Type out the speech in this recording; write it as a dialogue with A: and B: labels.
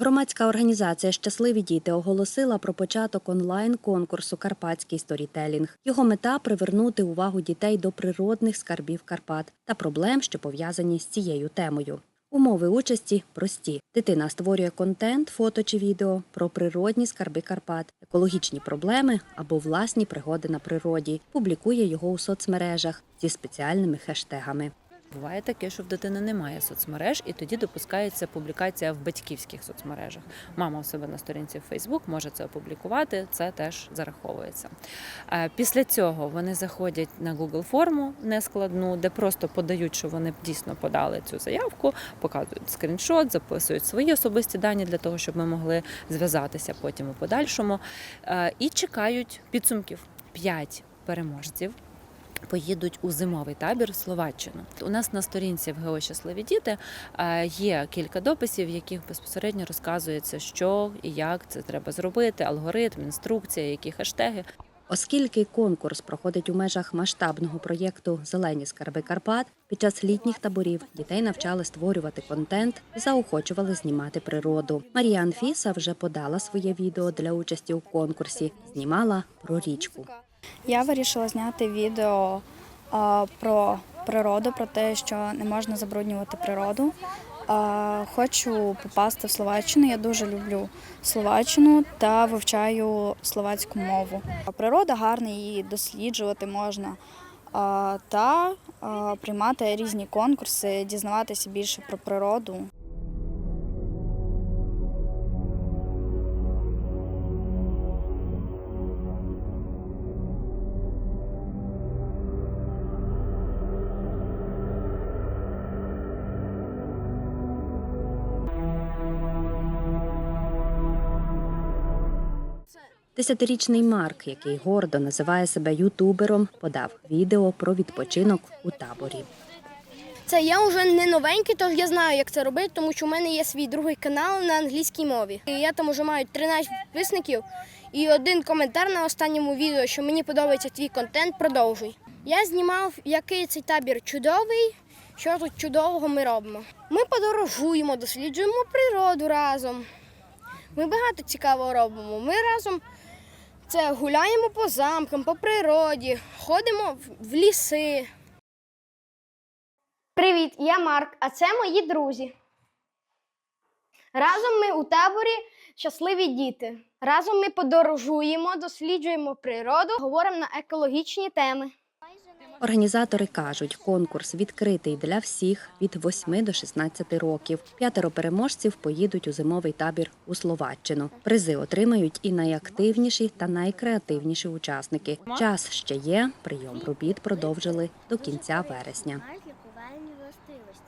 A: Громадська організація Щасливі діти оголосила про початок онлайн-конкурсу Карпатський сторітелінг. Його мета привернути увагу дітей до природних скарбів Карпат та проблем, що пов'язані з цією темою. Умови участі прості. Дитина створює контент, фото чи відео про природні скарби Карпат, екологічні проблеми або власні пригоди на природі. Публікує його у соцмережах зі спеціальними хештегами.
B: Буває таке, що в дитини немає соцмереж, і тоді допускається публікація в батьківських соцмережах. Мама у себе на сторінці в Facebook може це опублікувати, це теж зараховується. Е, Після цього вони заходять на Google форму нескладну, де просто подають, що вони дійсно подали цю заявку, показують скріншот, записують свої особисті дані для того, щоб ми могли зв'язатися потім у подальшому, Е, і чекають підсумків. П'ять переможців поїдуть у зимовий табір в Словаччину. У нас на сторінці в ГО Щасливі діти е, є кілька дописів, в яких безпосередньо розказується, що і як це треба зробити, алгоритм, інструкція, які хештеги.
A: Оскільки конкурс проходить у межах масштабного проєкту Зелені скарби Карпат, під час літніх таборів дітей навчали створювати контент і заохочували знімати природу. Марія Анфіса вже подала своє відео для участі у конкурсі. Знімала про річку.
C: Я вирішила зняти відео про природу, про те, що не можна забруднювати природу. Хочу попасти в Словаччину. Я дуже люблю Словаччину та вивчаю словацьку мову. Природа гарна, її досліджувати можна. Та приймати різні конкурси, дізнаватися більше про природу.
A: Десятирічний Марк, який гордо називає себе ютубером, подав відео про відпочинок у таборі.
D: Це я вже не новенький, тож я знаю, як це робити, тому що в мене є свій другий канал на англійській мові. І я там вже маю 13 підписників і один коментар на останньому відео, що мені подобається твій контент, продовжуй. Я знімав, який цей табір чудовий, що тут чудового ми робимо. Ми подорожуємо, досліджуємо природу разом. Ми багато цікавого робимо. Ми разом це гуляємо по замкам, по природі, ходимо в- ліси. Привіт, я Марк, а це мої друзі. Разом ми у таборі щасливі діти. Разом ми подорожуємо, досліджуємо природу, говоримо на екологічні теми.
A: Організатори кажуть, конкурс відкритий для всіх від 8 до 16 років. П'ятеро переможців поїдуть у зимовий табір у Словаччину. Призи отримають і найактивніші та найкреативніші учасники. Час ще є. Прийом робіт продовжили до кінця вересня.